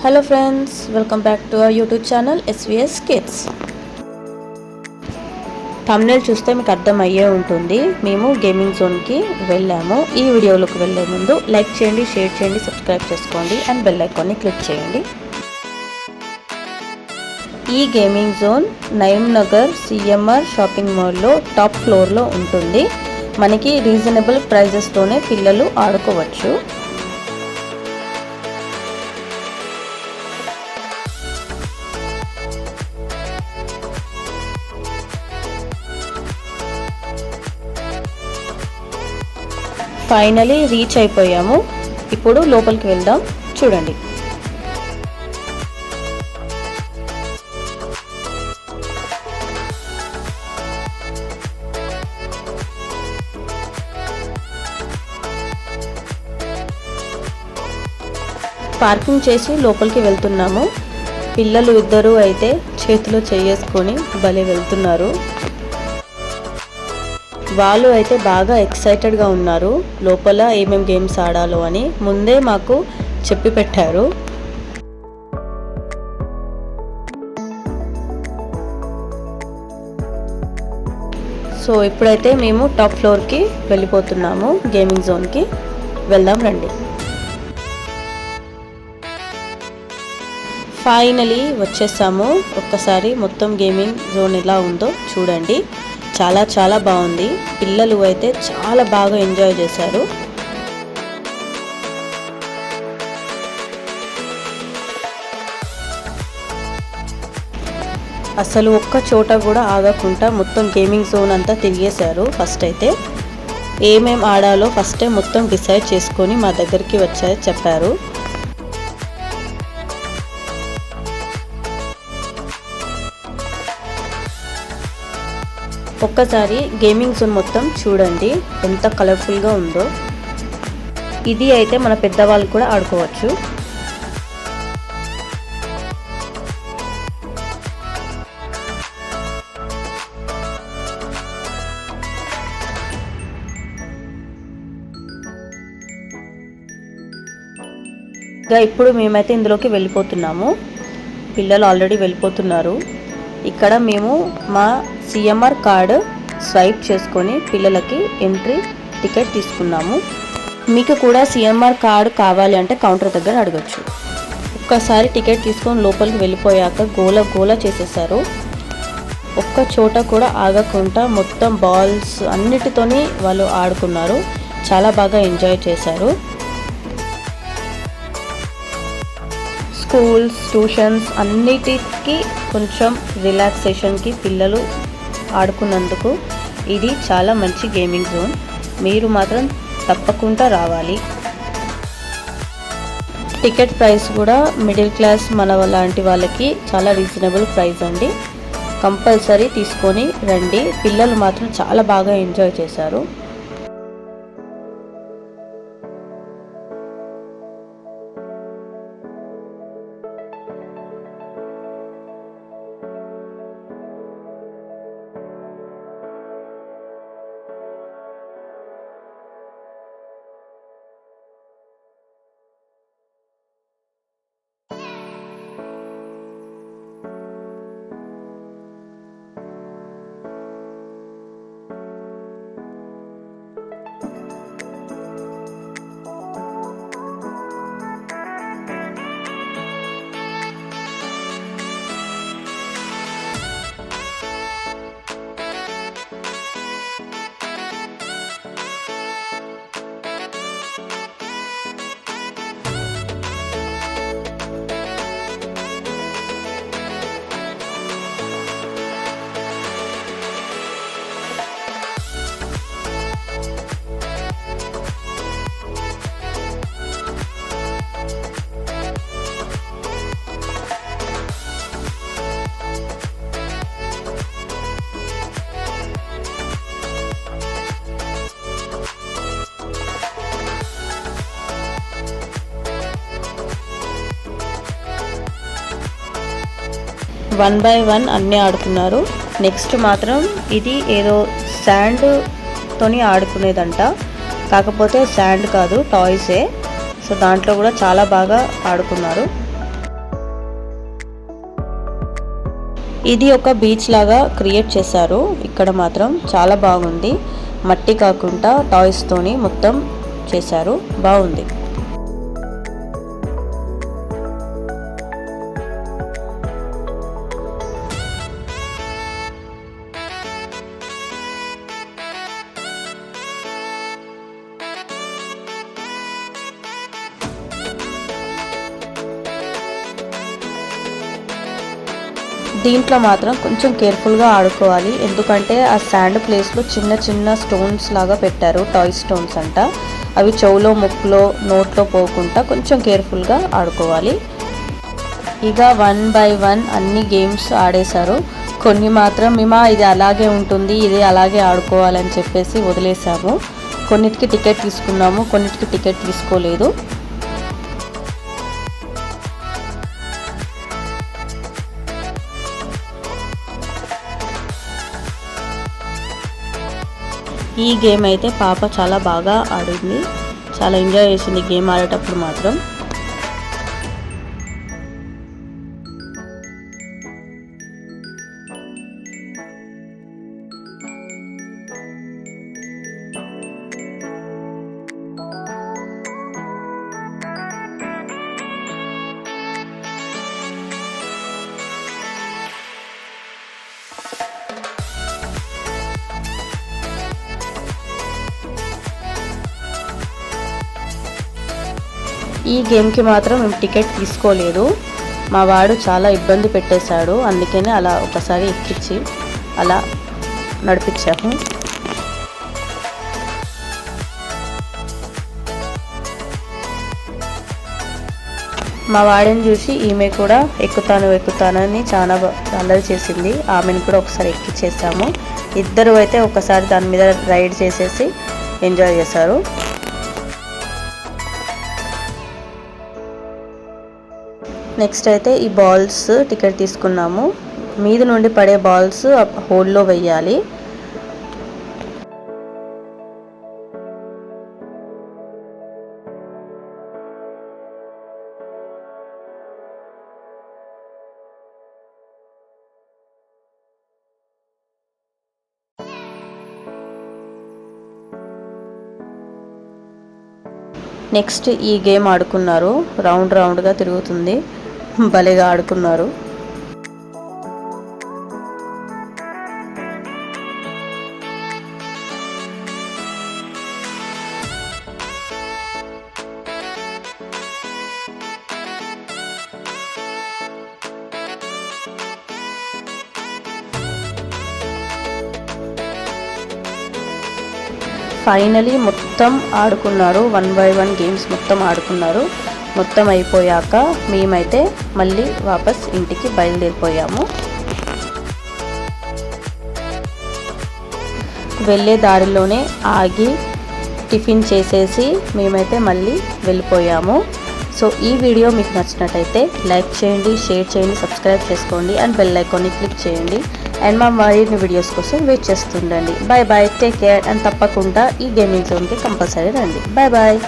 Hello friends welcome back to our YouTube channel SVS kids Tamil చూస్తే మీకు అర్థమయ్యే ఉంటుంది. మేము గేమింగ్ జోన్కి వెళ్ళాము. ఈ వీడియోలోకి వెళ్ళే ముందు లైక్ చేయండి షేర్ చేయండి సబ్స్క్రైబ్ చేసుకోండి అండ్ బెల్ ఐకాన్ని క్లిక్ చేయండి. ఈ గేమింగ్ జోన్ నయం నగర్ సిఎంఆర్ షాపింగ్ మాల్లో టాప్ ఫ్లోర్లో ఉంటుంది. మనకి రీజనబుల్ ప్రైజెస్తోనే పిల్లలు ఆడుకోవచ్చు. ఫైనలీ రీచ్ అయిపోయాము. ఇప్పుడు లోపలికి వెళ్దాం. చూడండి. పార్కింగ్ చేసి లోపలికి వెళ్తున్నాము. పిల్లలు ఇద్దరు అయితే చేతిలో చేసుకొని భలే వెళ్తున్నారు. వాళ్ళు అయితే బాగా ఎక్సైటెడ్గా ఉన్నారు. లోపల ఏమేం గేమ్స్ ఆడాలో అని ముందే మాకు చెప్పి పెట్టారు. సో ఇప్పుడైతే మేము టాప్ ఫ్లోర్కి వెళ్ళిపోతున్నాము. గేమింగ్ జోన్కి వెళ్దాం రండి. ఫైనలీ వచ్చేసాము. ఒక్కసారి మొత్తం గేమింగ్ జోన్ ఎలా ఉందో చూడండి. చాలా చాలా బాగుంది. పిల్లలు అయితే చాలా బాగా ఎంజాయ్ చేశారు. అసలు ఒక్క చోట కూడా ఆగకుండా మొత్తం గేమింగ్ జోన్ అంతా తిరిగేశారు ఫస్ట్ అయితే. ఏమేం ఆడాలో ఫస్టే మొత్తం డిసైడ్ చేసుకొని మా దగ్గరికి వచ్చారు చెప్పారు. ఒక్కసారి గేమింగ్ జోన్ మొత్తం చూడండి ఎంత కలర్ఫుల్గా ఉందో. ఇది అయితే మన పెద్దవాళ్ళు కూడా ఆడుకోవచ్చు. ఇంకా ఇప్పుడు మేమైతే ఇందులోకి వెళ్ళిపోతున్నాము. పిల్లలు ఆల్రెడీ వెళ్ళిపోతున్నారు. ఇక్కడ మేము మా సిఎంఆర్ కార్డు స్వైప్ చేసుకొని పిల్లలకి ఎంట్రీ టికెట్ తీసుకున్నాము. మీకు కూడా సిఎంఆర్ కార్డు కావాలి అంటే కౌంటర్ దగ్గర అడగచ్చు. ఒక్కసారి టికెట్ తీసుకొని లోపలికి వెళ్ళిపోయాక గోల గోల చేసేసారు. ఒక్క చోట కూడా ఆగకుండా మొత్తం బాల్స్ అన్నిటితోని వాళ్ళు ఆడుకున్నారు. చాలా బాగా ఎంజాయ్ చేశారు. స్కూల్స్ ట్యూషన్స్ అన్నిటికీ కొంచెం రిలాక్సేషన్కి పిల్లలు ఆడుకున్నందుకు ఇది చాలా మంచి గేమింగ్ జోన్. మీరు మాత్రం తప్పకుండా రావాలి. టికెట్ ప్రైస్ కూడా మిడిల్ క్లాస్ మన లాంటి వాళ్ళకి చాలా రీజనబుల్ ప్రైస్ అండి. కంపల్సరీ తీసుకొని రండి. పిల్లలు మాత్రం చాలా బాగా ఎంజాయ్ చేశారు. వన్ బై వన్ అన్నీ ఆడుతున్నారు. నెక్స్ట్ మాత్రం ఇది ఏదో శాండ్తోని ఆడుకునేదంట. కాకపోతే శాండ్ కాదు టాయ్సే సో దాంట్లో కూడా చాలా బాగా ఆడుకున్నారు. ఇది ఒక బీచ్ లాగా క్రియేట్ చేశారు. ఇక్కడ మాత్రం చాలా బాగుంది. మట్టి కాకుండా టాయ్స్తోని మొత్తం చేశారు. బాగుంది. దీంట్లో మాత్రం కొంచెం కేర్ఫుల్గా ఆడుకోవాలి. ఎందుకంటే ఆ శాండ్ ప్లేస్లో చిన్న చిన్న స్టోన్స్ లాగా పెట్టారు. టాయ్ స్టోన్స్ అంట. అవి చెవులో ముక్కులో నోట్లో పోకుండా కొంచెం కేర్ఫుల్గా ఆడుకోవాలి. ఇక వన్ బై వన్ అన్ని గేమ్స్ ఆడేశారు. కొన్ని మాత్రం మేము ఇది అలాగే ఉంటుంది. ఇది అలాగే ఆడుకోవాలని చెప్పేసి వదిలేసాము కొన్నిటికి టికెట్ తీసుకున్నాము. కొన్నిటికి టికెట్ తీసుకోలేదు. ఈ గేమ్ అయితే పాప చాలా బాగా ఆడింది. చాలా ఎంజాయ్ చేసింది గేమ్ ఆడేటప్పుడు మాత్రం. ఈ గేమ్కి మాత్రం మేము టికెట్ తీసుకోలేదు. మా వాడు చాలా ఇబ్బంది పెట్టేశాడు. అందుకనే అలా ఒకసారి ఎక్కించి అలా నడిపించాము. మా వాడిని చూసి ఈమె కూడా ఎక్కుతాను ఎక్కుతానని చాలా అల్లరి చేసింది. ఆమెను కూడా ఒకసారి ఎక్కిచ్చేసాము. ఇద్దరు అయితే ఒకసారి దాని మీద రైడ్ చేసేసి ఎంజాయ్ చేశారు. నెక్స్ట్ అయితే ఈ బాల్స్ టికెట్ తీసుకున్నాము. మీద నుండి పడే బాల్స్ హోల్లో వెయ్యాలి. నెక్స్ట్ ఈ గేమ్ ఆడుకున్నారు. రౌండ్ రౌండ్గా తిరుగుతుంది. భలేగా ఆడుకున్నారు. ఫైనలీ మొత్తం ఆడుకున్నారు. వన్ బై వన్ గేమ్స్ మొత్తం ఆడుకున్నారు. మొత్తం అయిపోయాక మేమైతే మళ్ళీ వాపస్ ఇంటికి బయలుదేరిపోయాము. వెళ్ళే దారిలోనే ఆగి టిఫిన్ చేసేసి మేమైతే మళ్ళీ వెళ్ళిపోయాము. సో ఈ వీడియో మీకు నచ్చినట్టయితే లైక్ చేయండి షేర్ చేయండి సబ్స్క్రైబ్ చేసుకోండి అండ్ బెల్ ఐకాన్ని క్లిక్ చేయండి. అండ్ మా మరిన్ని వీడియోస్ కోసం wait చేస్తుండండి. Bye bye take care and తప్పకుండా ఈ గేమింగ్ జోన్కి కంపల్సరీ రండి. Bye bye.